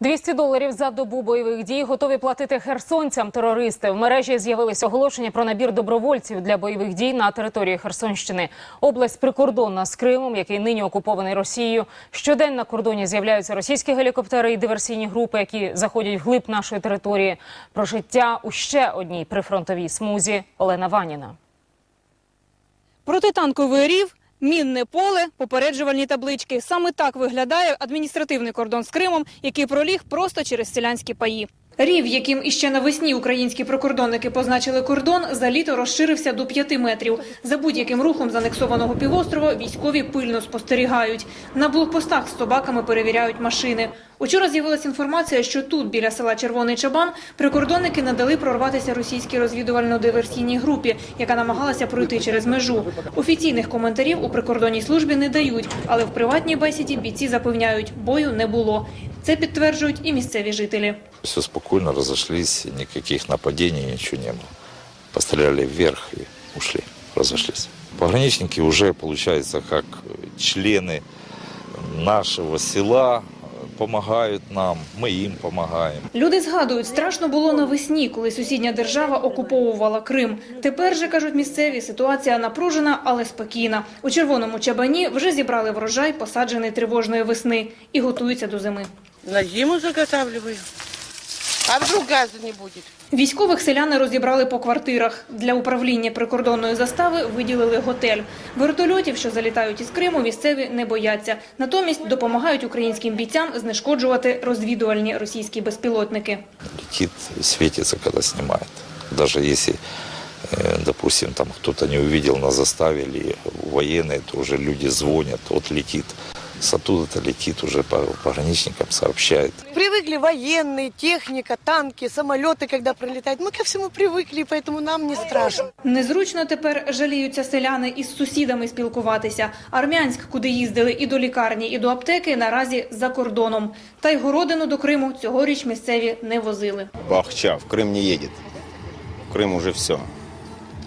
200 доларів за добу бойових дій готові платити херсонцям терористи. В мережі з'явились оголошення про набір добровольців для бойових дій на території Херсонщини. Область прикордонна з Кримом, який нині окупований Росією. Щодень на кордоні з'являються російські гелікоптери і диверсійні групи, які заходять вглиб нашої території. Про життя у ще одній прифронтовій смузі Олена Ваніна. Протитанковий рів, мінне поле, попереджувальні таблички. Саме так виглядає адміністративний кордон з Кримом, який проліг просто через селянські паї. Рів, яким іще навесні українські прикордонники позначили кордон, за літо розширився до 5 метрів. За будь-яким рухом з анексованого півострова військові пильно спостерігають. На блокпостах з собаками перевіряють машини. Учора з'явилася інформація, що тут, біля села Червоний Чабан, прикордонники надали прорватися російській розвідувально-диверсійній групі, яка намагалася пройти через межу. Офіційних коментарів у прикордонній службі не дають, але в приватній бесіді бійці запевняють, бою не було. Це підтверджують і місцеві жителі. Все спокойно разошлись, никаких нападений, ничего не было. Постреляли вверх и ушли, разошлись. Пограничники уже, получается, как члены нашего села, помогают нам, мы им помогаем. Люди згадують, страшно було навесні, коли сусідня держава окуповувала Крим. Тепер же кажуть місцеві, ситуація напружена, але спокійна. У червоному чабані вже зібрали врожай, посаджений тривожної весни, і готуються до зими. На зиму заготавливаю. А вдруг газа не будет? Військових селяни розібрали по квартирах. Для управління прикордонної застави виділили готель. Вертольотів, що залітають із Криму, місцеві не бояться. Натомість допомагають українським бійцям знешкоджувати розвідувальні російські безпілотники. Летит, светится, когда снимает. Даже если, э, допустим, там кто-то не увидел на заставе или военные, то уже люди звонят, вот летит. С оттуда-то летит уже по пограничникам, сообщает. Привыкли военные, техника, танки, самолеты, когда пролетают. Мы ко всему привыкли, поэтому нам не страшно. Незручно тепер жаліються селяни із сусідами спілкуватися. Армянськ, куди їздили і до лікарні, і до аптеки, наразі за кордоном. Та й городину до Криму цьогоріч місцеві не возили. Бахча в Крым не едет. В Крым уже все.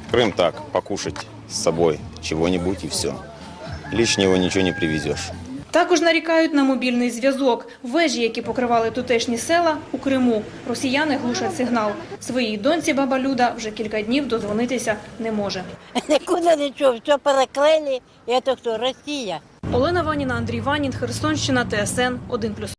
В Крым так, покушать с собой чего-нибудь и все. Лишнего ничего не привезешь. Також нарікають на мобільний зв'язок. Вежі, які покривали тутешні села, у Криму. Росіяни глушать сигнал. Своїй доньці баба Люда вже кілька днів дозвонитися не може. Нікуди нічого, все переклеїли. я це хто? Росія. Олена Ваніна, Андрій Ванін, Херсонщина, ТСН 1+,1.